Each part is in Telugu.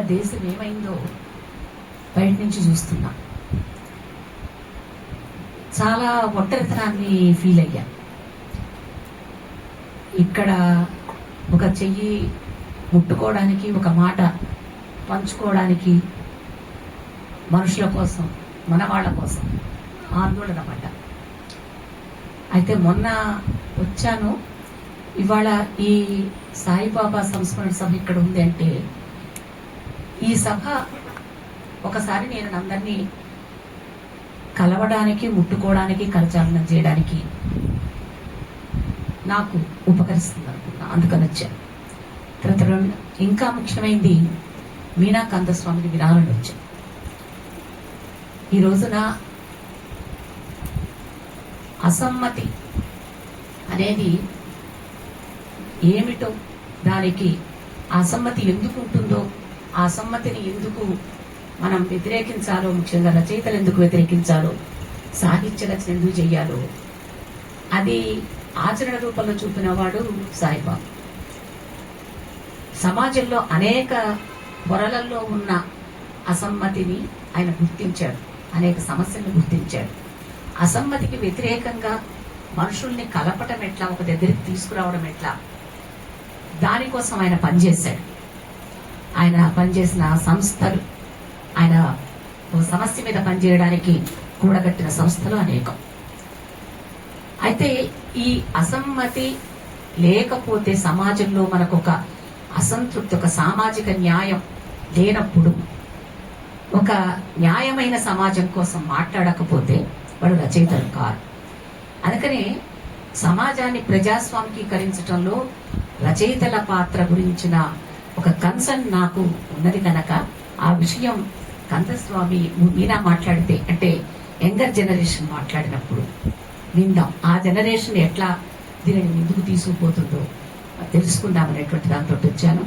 దేశం ఏమైందో బయట నుంచి చూస్తున్నా. చాలా ఒంటరితనాన్ని ఫీల్ అయ్యా. ఇక్కడ ఒక చెయ్యి ముట్టుకోవడానికి ఒక మాట పంచుకోవడానికి మనుషుల కోసం మన వాళ్ళ కోసం ఆందోళన పడ్డా. అయితే మొన్న వచ్చాను. ఇవాళ ఈ సాయిబాబా సంస్మరణ సభ ఇక్కడ ఉంది అంటే ఈ సభ ఒకసారి నేను అందరినీ కలవడానికి ముట్టుకోవడానికి కరచాలనం చేయడానికి నాకు ఉపకరిస్తుంది అనుకున్నా. అందుకని వచ్చాను తర్వాత ఇంకా ముఖ్యమైనది మీనా కందస్వామిని వినాలని వచ్చాను ఈ రోజున అసమ్మతి అనేది ఏమిటో దానికి అసమ్మతి ఎందుకు ఉంటుందో ఆ సమ్మతిని ఎందుకు మనం వ్యతిరేకించాలో ముఖ్యంగా రచయితలు ఎందుకు వ్యతిరేకించాలో సాహిత్య రచన ఎందుకు చెయ్యాలో అది ఆచరణ రూపంలో చూపిన వాడు సమాజంలో అనేక పొరలలో ఉన్న అసమ్మతిని ఆయన గుర్తించాడు అనేక సమస్యలను గుర్తించాడు. అసమ్మతికి వ్యతిరేకంగా మనుషుల్ని కలపటం ఎట్లా ఒక దగ్గరికి తీసుకురావడం ఎట్లా దానికోసం ఆయన పనిచేశాడు. ఆయన పనిచేసిన సంస్థలు ఆయన సమస్య మీద పనిచేయడానికి కూడగట్టిన సంస్థలు అనేకం. అయితే ఈ అసమ్మతి లేకపోతే సమాజంలో మనకు ఒక అసంతృప్తి ఒక సామాజిక న్యాయం లేనప్పుడు ఒక న్యాయమైన సమాజం కోసం మాట్లాడకపోతే వాడు రచయితలు కారు. అందుకనే సమాజాన్ని ప్రజాస్వామికీకరించడంలో రచయితల పాత్ర గురించిన ఒక కన్సర్న్ నాకు ఉన్నది కనుక ఆ విషయం కందస్వామి మీనా మాట్లాడితే అంటే యంగర్ జనరేషన్ మాట్లాడినప్పుడు విందాం. ఆ జనరేషన్ ఎట్లా దీనిని ముందుకు తీసుకుపోతుందో తెలుసుకుందామనేటువంటి దాంతో వచ్చాను.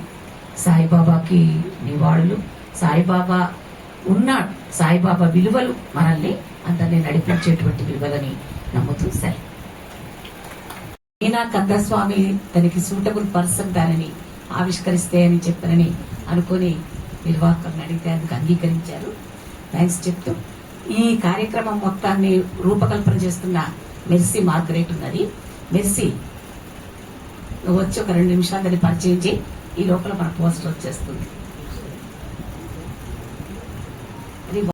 సాయిబాబాకి నివాళులు. సాయిబాబా ఉన్నాడు. సాయిబాబా విలువలు మనల్ని అందరినీ నడిపించేటువంటి విలువలని నమ్ముతూ సరే. మీనా కందస్వామి తనకి సూటబుల్ పర్సన్ దానిని ఆవిష్కరిస్తే అని చెప్పనని అనుకొని నిర్వాహకులను అడిగితే అందుకు అంగీకరించారు. థ్యాంక్స్ చెప్తూ ఈ కార్యక్రమం మొత్తాన్ని రూపకల్పన చేస్తున్న మెర్సీ మార్గరేట్ ఉన్నది. మెర్సీ నువ్వు వచ్చి ఒక రెండు నిమిషాలు దాన్ని పరిచయం చేయి. ఈ లోపల మన పోస్టర్ వచ్చేస్తుంది.